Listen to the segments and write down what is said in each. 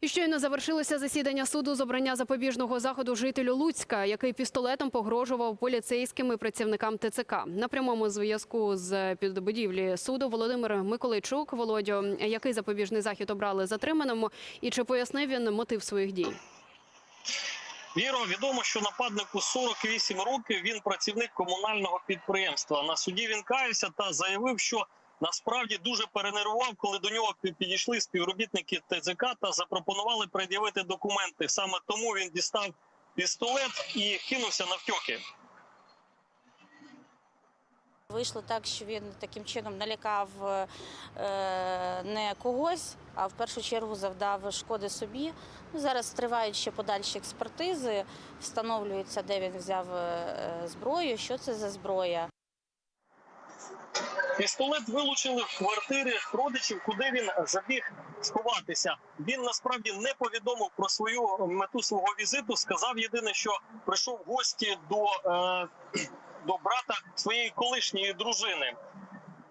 І щойно завершилося засідання суду з обрання запобіжного заходу жителю Луцька, який пістолетом погрожував поліцейським і працівникам ТЦК. На прямому зв'язку з підбудівлі суду Володимир Миколайчук. Володю, який запобіжний захід обрали затриманому, і чи пояснив він мотив своїх дій? Віро, відомо, що нападнику 48 років. Він працівник комунального підприємства. На суді він каявся та заявив, що насправді дуже перенервував, коли до нього підійшли співробітники ТЦК та запропонували пред'явити документи. Саме тому він дістав пістолет і кинувся навтьоки. Вийшло так, що він таким чином налякав е, не когось, а в першу чергу завдав шкоди собі. Ну, зараз тривають ще подальші експертизи, встановлюється, де він взяв е, зброю, що це за зброя. Пістолет вилучили в квартири родичів, куди він забіг сховатися. Він насправді не повідомив про свою мету свого візиту. Сказав єдине, що прийшов в гості до, е, до брата своєї колишньої дружини.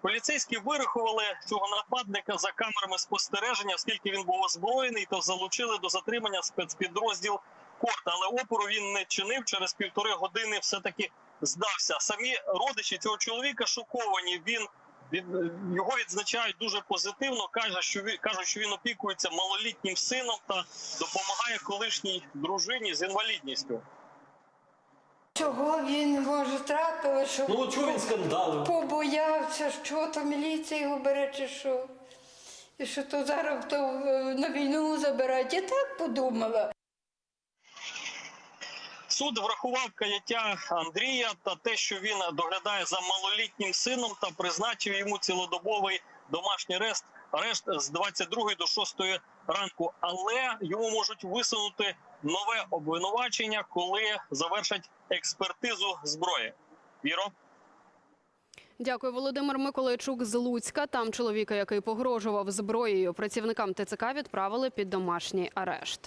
Поліцейські вирахували цього нападника за камерами спостереження, оскільки він був озброєний, то залучили до затримання спецпідрозділ Корт. Але опору він не чинив. Через півтори години все таки здався. Самі родичі цього чоловіка шоковані. Він від його відзначають дуже позитивно. каже, що він кажуть, що він опікується малолітнім сином та допомагає колишній дружині з інвалідністю. Чого він може трапило, що Ну чого він скандалив? побоявся, що то міліція його бере чи що. І що то зараз то е, на війну забирають. Я так подумала. Суд врахував каяття Андрія та те, що він доглядає за малолітнім сином, та призначив йому цілодобовий домашній арест, арешт з 22 до 6 ранку. Але йому можуть висунути нове обвинувачення, коли завершать експертизу зброї. Віро. Дякую, Володимир Миколайчук з Луцька. Там чоловіка, який погрожував зброєю працівникам ТЦК, відправили під домашній арешт.